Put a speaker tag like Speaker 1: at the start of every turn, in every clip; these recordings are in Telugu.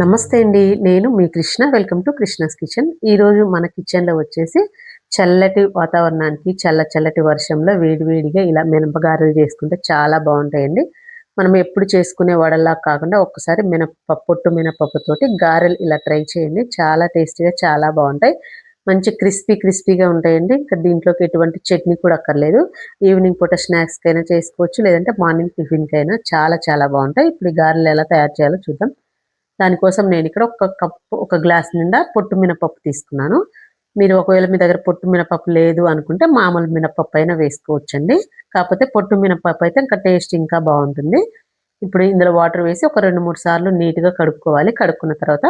Speaker 1: నమస్తే అండి. నేను మీ Krishna. Welcome to Krishna's kitchen. ఈరోజు మన కిచెన్లో వచ్చేసి చల్లటి వాతావరణానికి చల్ల చల్లటి వర్షంలో వేడివేడిగా ఇలా మినపగారెలు చేసుకుంటే చాలా బాగుంటాయండి. మనం ఎప్పుడు చేసుకునే వడల్లా కాకుండా ఒక్కసారి మినపప్పు పొట్టు మినపప్పుతోటి గారెలు ఇలా ట్రై చేయండి. చాలా టేస్టీగా చాలా బాగుంటాయి. మంచి క్రిస్పీ క్రిస్పీగా ఉంటాయండి. ఇంకా దీంట్లోకి ఎటువంటి చట్నీ కూడా అక్కర్లేదు. ఈవినింగ్ పూట స్నాక్స్కి అయినా చేసుకోవచ్చు. లేదంటే మార్నింగ్ టిఫిన్కి అయినా చాలా చాలా బాగుంటాయి. ఇప్పుడు ఈ గారెలు ఎలా తయారు చేయాలో చూద్దాం. దానికోసం నేను ఇక్కడ ఒక కప్పు ఒక గ్లాస్ నిండా పొట్టు మినపప్పు తీసుకున్నాను. మీరు ఒకవేళ మీ దగ్గర పొట్టు మినపప్పు లేదు అనుకుంటే మామూలు మినపప్పు అయినా వేసుకోవచ్చండి. కాకపోతే పొట్టు మినపప్పు అయితే ఇంకా టేస్ట్ ఇంకా బాగుంటుంది. ఇప్పుడు ఇందులో వాటర్ వేసి ఒక రెండు మూడు సార్లు నీట్గా కడుక్కోవాలి. కడుక్కున్న తర్వాత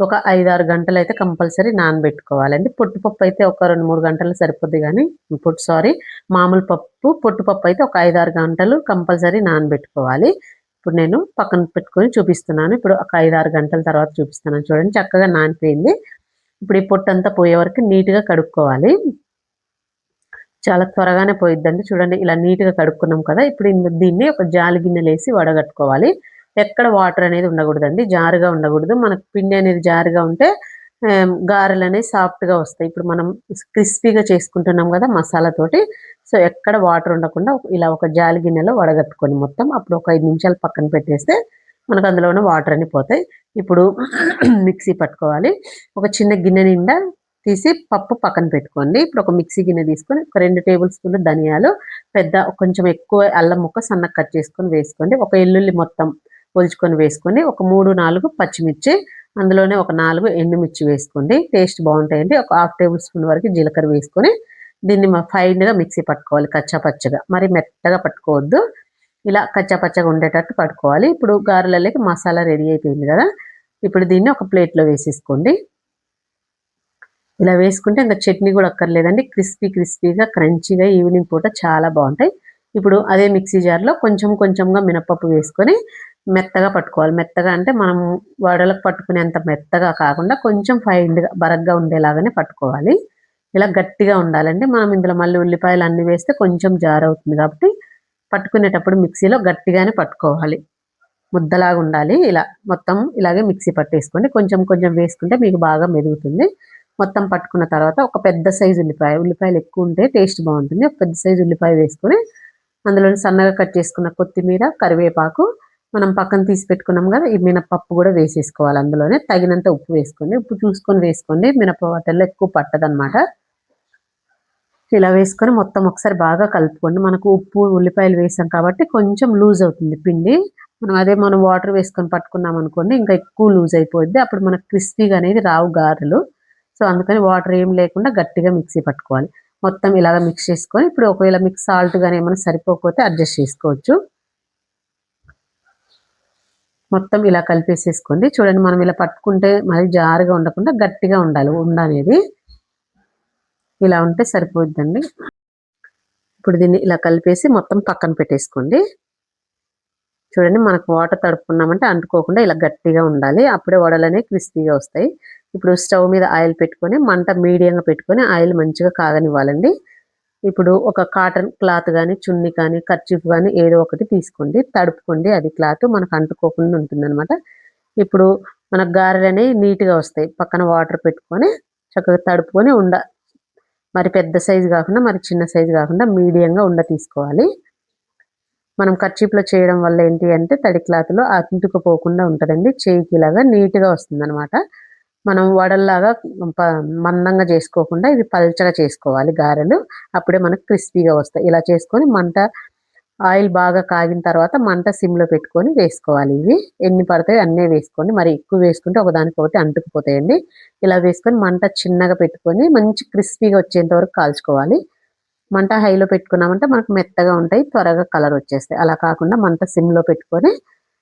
Speaker 1: ఒక ఐదారు గంటలు అయితే కంపల్సరీ నానబెట్టుకోవాలండి. పొట్టుపప్పు అయితే ఒక రెండు మూడు గంటలు సరిపోద్ది కానీ పొట్టు సారీ మామూలు పప్పు పొట్టుపప్పు అయితే ఒక ఐదు ఆరు గంటలు కంపల్సరీ నానబెట్టుకోవాలి. ఇప్పుడు నేను పక్కన పెట్టుకొని చూపిస్తున్నాను. ఇప్పుడు ఒక ఐదు ఆరు గంటల తర్వాత చూపిస్తున్నాను. చూడండి చక్కగా నానిపోయింది. ఇప్పుడు ఈ పొట్టు అంతా పోయే వరకు నీట్గా కడుక్కోవాలి. చాలా త్వరగానే పోయిద్దండి. చూడండి ఇలా నీట్గా కడుక్కున్నాం కదా. ఇప్పుడు దీన్ని ఒక జాలి గిన్నెలు వేసి వడగట్టుకోవాలి. ఎక్కడ వాటర్ అనేది ఉండకూడదండి. జారుగా ఉండకూడదు. మనకు పిండి అనేది జారుగా ఉంటే గారెలు అనేవి సాఫ్ట్గా వస్తాయి. ఇప్పుడు మనం క్రిస్పీగా చేసుకుంటున్నాం కదా మసాలాతోటి సో ఎక్కడ వాటర్ ఉండకుండా ఇలా ఒక జాలి గిన్నెలో వడగట్టుకొని మొత్తం అప్పుడు ఒక ఐదు నిమిషాలు పక్కన పెట్టేస్తే మనకు అందులో ఉన్న వాటర్ అని పోతాయి. ఇప్పుడు మిక్సీ పట్టుకోవాలి. ఒక చిన్న గిన్నె నిండా తీసి పప్పు పక్కన పెట్టుకోండి. ఇప్పుడు ఒక మిక్సీ గిన్నె తీసుకొని ఒక రెండు టేబుల్ స్పూన్లు ధనియాలు పెద్ద కొంచెం ఎక్కువ అల్లం ముక్క సన్నగా కట్ చేసుకొని వేసుకోండి. ఒక ఎల్లుల్లి మొత్తం పొలుచుకొని వేసుకొని ఒక మూడు నాలుగు పచ్చిమిర్చి అందులోనే ఒక నాలుగు ఎండుమిర్చి వేసుకోండి. టేస్ట్ బాగుంటాయండి. ఒక హాఫ్ టేబుల్ స్పూన్ వరకు జీలకర్ర వేసుకొని దీన్ని ఫైన్గా మిక్సీ పట్టుకోవాలి కచ్చా పచ్చగా. మరి మెత్తగా పట్టుకోవద్దు. ఇలా కచ్చా పచ్చగా ఉండేటట్టు పట్టుకోవాలి. ఇప్పుడు గారెలలోకి మసాలా రెడీ అయిపోయింది కదా. ఇప్పుడు దీన్ని ఒక ప్లేట్లో వేసేసుకోండి. ఇలా వేసుకుంటే ఇంకా చట్నీ కూడా అక్కర్లేదండి. క్రిస్పీ క్రిస్పీగా క్రంచీగా ఈవినింగ్ పూట చాలా బాగుంటాయి. ఇప్పుడు అదే మిక్సీ జార్లో కొంచెం కొంచెంగా మినపప్పు వేసుకొని మెత్తగా పట్టుకోవాలి. మెత్తగా అంటే మనం వడలకు పట్టుకునేంత మెత్తగా కాకుండా కొంచెం ఫైన్గా బరగ్గా ఉండేలాగానే పట్టుకోవాలి. ఇలా గట్టిగా ఉండాలండి మనం ఇందులో మళ్ళీ ఉల్లిపాయలు అన్ని వేస్తే కొంచెం జారవుతుంది కాబట్టి పట్టుకునేటప్పుడు మిక్సీలో గట్టిగానే పట్టుకోవాలి. ముద్దలాగా ఉండాలి. ఇలా మొత్తం ఇలాగే మిక్సీ పట్టేసుకోండి. కొంచెం కొంచెం వేసుకుంటే మీకు బాగా మెదుగుతుంది. మొత్తం పట్టుకున్న తర్వాత ఒక పెద్ద సైజు ఉల్లిపాయ ఉల్లిపాయలు ఎక్కువ ఉంటే టేస్ట్ బాగుంటుంది. ఒక పెద్ద సైజు ఉల్లిపాయ వేసుకొని అందులో సన్నగా కట్ చేసుకున్న కొత్తిమీర కరివేపాకు మనం పక్కన తీసి పెట్టుకున్నాం కదా ఈ మినపప్పు కూడా వేసేసుకోవాలి అందులోనే. తగినంత ఉప్పు వేసుకోండి. ఉప్పు చూసుకొని వేసుకోండి. మినప వాటర్లో ఎక్కువ పట్టదనమాట ఇలా వేసుకొని మొత్తం ఒకసారి బాగా కలుపుకోండి. మనకు ఉప్పు ఉల్లిపాయలు వేసాం కాబట్టి కొంచెం లూజ్ అవుతుంది పిండి. మనం అదే మనం వాటర్ వేసుకొని పట్టుకున్నాం అనుకోండి ఇంకా ఎక్కువ లూజ్ అయిపోద్ది. అప్పుడు మనకు క్రిస్పీగా అనేది రావు గారెలు. సో అందుకని వాటర్ ఏం లేకుండా గట్టిగా మిక్సీ పట్టుకోవాలి. మొత్తం ఇలాగ మిక్స్ చేసుకొని ఇప్పుడు ఒకవేళ మిక్స్ సాల్ట్ కానీ ఏమైనా సరిపోకపోతే అడ్జస్ట్ చేసుకోవచ్చు. మొత్తం ఇలా కలిపేసేసుకోండి. చూడండి మనం ఇలా పట్టుకుంటే మరి జారుగా ఉండకుండా గట్టిగా ఉండాలి. ఉండ అనేది ఇలా ఉంటే సరిపోద్దండి. ఇప్పుడు దీన్ని ఇలా కలిపేసి మొత్తం పక్కన పెట్టేసుకోండి. చూడండి మనకు వాటర్ తడుపుకున్నామంటే అంటుకోకుండా ఇలా గట్టిగా ఉండాలి. అప్పుడే వడలు అనేవి క్రిస్పీగా వస్తాయి. ఇప్పుడు స్టవ్ మీద ఆయిల్ పెట్టుకొని మంట మీడియంగా పెట్టుకొని ఆయిల్ మంచిగా కాగనివ్వాలండి. ఇప్పుడు ఒక కాటన్ క్లాత్ కానీ చున్నీ కానీ కర్చీఫ్ కానీ ఏదో ఒకటి తీసుకోండి. తడుపుకోండి. అది క్లాత్ మనకు అంటుకోకుండా ఉంటుందన్నమాట. ఇప్పుడు మన గారెలు అనేవి నీట్గా వస్తాయి. పక్కన వాటర్ పెట్టుకొని చక్కగా తడుపుకొని ఉండ మరి పెద్ద సైజు కాకుండా మరి చిన్న సైజు కాకుండా మీడియంగా ఉండ తీసుకోవాలి. మనం కర్చీప్లో చేయడం వల్ల ఏంటి అంటే తడి క్లాత్లో అంటుకుపోకుండా ఉంటుందండి. చేయికి ఇలాగా నీట్గా వస్తుంది అనమాట మనం వడల్లాగా మందంగా చేసుకోకుండా ఇవి పల్చగా చేసుకోవాలి గారెలు. అప్పుడే మనకు క్రిస్పీగా వస్తాయి. ఇలా చేసుకొని మంట ఆయిల్ బాగా కాగిన తర్వాత మంట సిమ్లో పెట్టుకొని వేసుకోవాలి ఇవి. ఎన్ని పడతాయి అన్నీ వేసుకోండి. మరి ఎక్కువ వేసుకుంటే ఒకదానికొకటి అంటుకుపోతాయండి. ఇలా వేసుకొని మంట చిన్నగా పెట్టుకొని మంచి క్రిస్పీగా వచ్చేంత వరకు కాల్చుకోవాలి. మంట హైలో పెట్టుకున్నామంటే మనకు మెత్తగా ఉంటాయి త్వరగా కలర్ వచ్చేస్తాయి. అలా కాకుండా మంట సిమ్లో పెట్టుకొని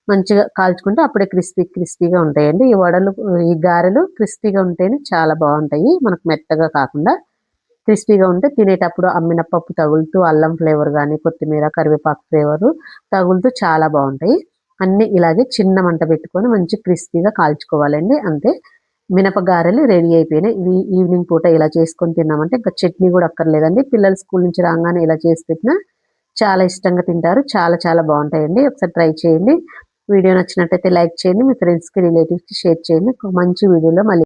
Speaker 1: మంచిగా కాల్చుకుంటే అప్పుడే క్రిస్పీ క్రిస్పీగా ఉంటాయండి. ఈ వడలు ఈ గారెలు క్రిస్పీగా ఉంటేనే చాలా బాగుంటాయి. మనకు మెత్తగా కాకుండా క్రిస్పీగా ఉంటే తినేటప్పుడు అమ్మినపప్పు తగులుతూ అల్లం ఫ్లేవర్ కానీ కొత్తిమీర కరివేపాకు ఫ్లేవర్ తగులుతూ చాలా బాగుంటాయి. అన్నీ ఇలాగే చిన్న మంట పెట్టుకొని మంచి క్రిస్పీగా కాల్చుకోవాలండి. అంతే. మినప గారెలు రెడీ అయిపోయినాయి. ఈవినింగ్ పూట ఇలా చేసుకొని తిన్నామంటే ఇంకా చట్నీ కూడా అక్కర్లేదండి. పిల్లలు స్కూల్ నుంచి రాగానే ఇలా చేసి పెట్టినా చాలా ఇష్టంగా తింటారు. చాలా చాలా బాగుంటాయండి. ఒకసారి ట్రై చేయండి. వీడియో నచ్చినట్టయితే లైక్ చేయండి మీ ఫ్రెండ్స్కి రిలేటివ్స్కి షేర్ చేయండి. ఒక మంచి వీడియోలో మళ్ళీ